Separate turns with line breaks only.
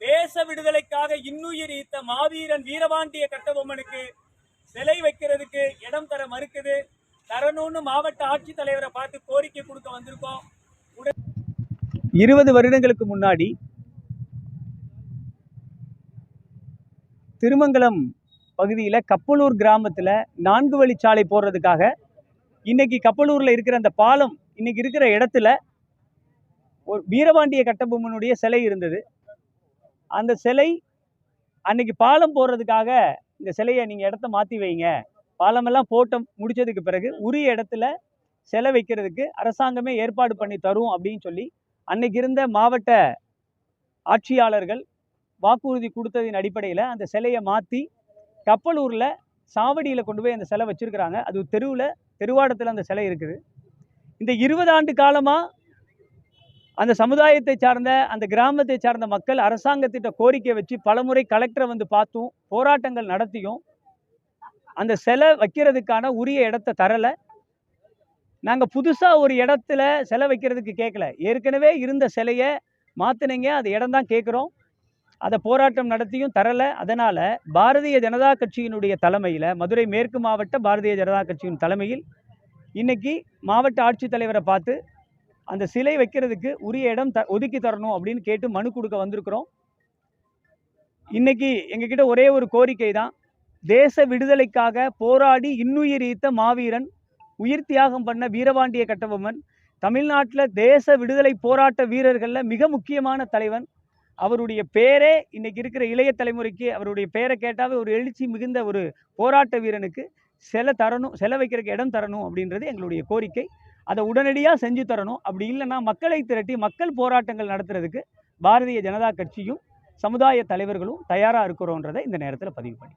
தேச விடுதலைக்காக இன்னுயிர் ஈத்த மாவீரன் வீரபாண்டிய கட்டபொம்மனுக்கு சிலை வைக்கிறதுக்கு இடம் தர மறுக்குது. தரணும்னு மாவட்ட ஆட்சித்தலைவரை பார்த்து கோரிக்கை கொடுக்க வந்திருக்கோம்.
இருபது வருடங்களுக்கு முன்னாடி திருமங்கலம் பகுதியில் கப்பலூர் கிராமத்தில் நான்கு வழிச்சாலை போடுறதுக்காக இன்னைக்கு கப்பலூரில் இருக்கிற அந்த பாலம் இன்னைக்கு இருக்கிற இடத்துல ஒரு வீரபாண்டிய கட்டபொம்மனுடைய சிலை இருந்தது. அந்த சிலை அன்னைக்கு பாலம் போடுறதுக்காக இந்த சிலையை நீங்கள் இடத்த மாற்றி வைங்க. பாலமெல்லாம் போட்ட முடிச்சதுக்கு பிறகு உரிய இடத்துல சிலை வைக்கிறதுக்கு அரசாங்கமே ஏற்பாடு பண்ணி தரும் அப்படின்னு சொல்லி அன்னைக்கு இருந்த மாவட்ட ஆட்சியாளர்கள் வாக்குறுதி கொடுத்ததின் அடிப்படையில் அந்த சிலையை மாற்றி கப்பலூரில் சாவடியில் கொண்டு போய் அந்த சிலை வச்சுருக்கிறாங்க. அது தெருவில் தெருவாடத்தில் அந்த சிலை இருக்குது. இந்த இருபது ஆண்டு காலமாக அந்த சமுதாயத்தை சார்ந்த அந்த கிராமத்தை சார்ந்த மக்கள் அரசாங்கத்திட்ட கோரிக்கை வச்சு பலமுறை கலெக்டரை வந்து பார்த்தும் போராட்டங்கள் நடத்தியும் அந்த சிலை வைக்கிறதுக்கான உரிய இடத்த தரலை. நாங்கள் புதுசாக ஒரு இடத்துல சிலை வைக்கிறதுக்கு கேட்கல ஏற்கனவே இருந்த சிலையை மாற்றினீங்க அது இடம் தான் கேட்குறோம் அதை போராட்டம் நடத்தியும் தரலை. அதனால் பாரதிய ஜனதா கட்சியினுடைய தலைமையில் மதுரை மேற்கு மாவட்ட பாரதிய ஜனதா கட்சியின் தலைமையில் இன்றைக்கி மாவட்ட ஆட்சித்தலைவரை பார்த்து அந்த சிலை வைக்கிறதுக்கு உரிய இடம் த ஒதுக்கி தரணும் அப்படின்னு கேட்டு மனு கொடுக்க வந்திருக்கிறோம். இன்னைக்கு எங்ககிட்ட ஒரே ஒரு கோரிக்கை தான். தேச விடுதலைக்காக போராடி இன்னுயிர் ஈத்த மாவீரன் உயிர் தியாகம் பண்ண வீரபாண்டிய கட்டபொம்மன் தமிழ்நாட்டில் தேச விடுதலை போராட்ட வீரர்களில் மிக முக்கியமான தலைவன். அவருடைய பேரே இன்னைக்கு இருக்கிற இளைய தலைமுறைக்கு அவருடைய பேரை கேட்டாவே ஒரு எழுச்சி மிகுந்த ஒரு போராட்ட வீரனுக்கு சிலை தரணும் சிலை வைக்கிறதுக்கு இடம் தரணும் அப்படின்றது எங்களுடைய கோரிக்கை. அதை உடனடியாக செஞ்சு தரணும். அப்படி இல்லைன்னா மக்களை திரட்டி மக்கள் போராட்டங்கள் நடத்துறதுக்கு பாரதிய ஜனதா கட்சியும் சமுதாய தலைவர்களும் தயாராக இருக்கிறோன்றதை இந்த நேரத்தில் பதிவு பண்ணி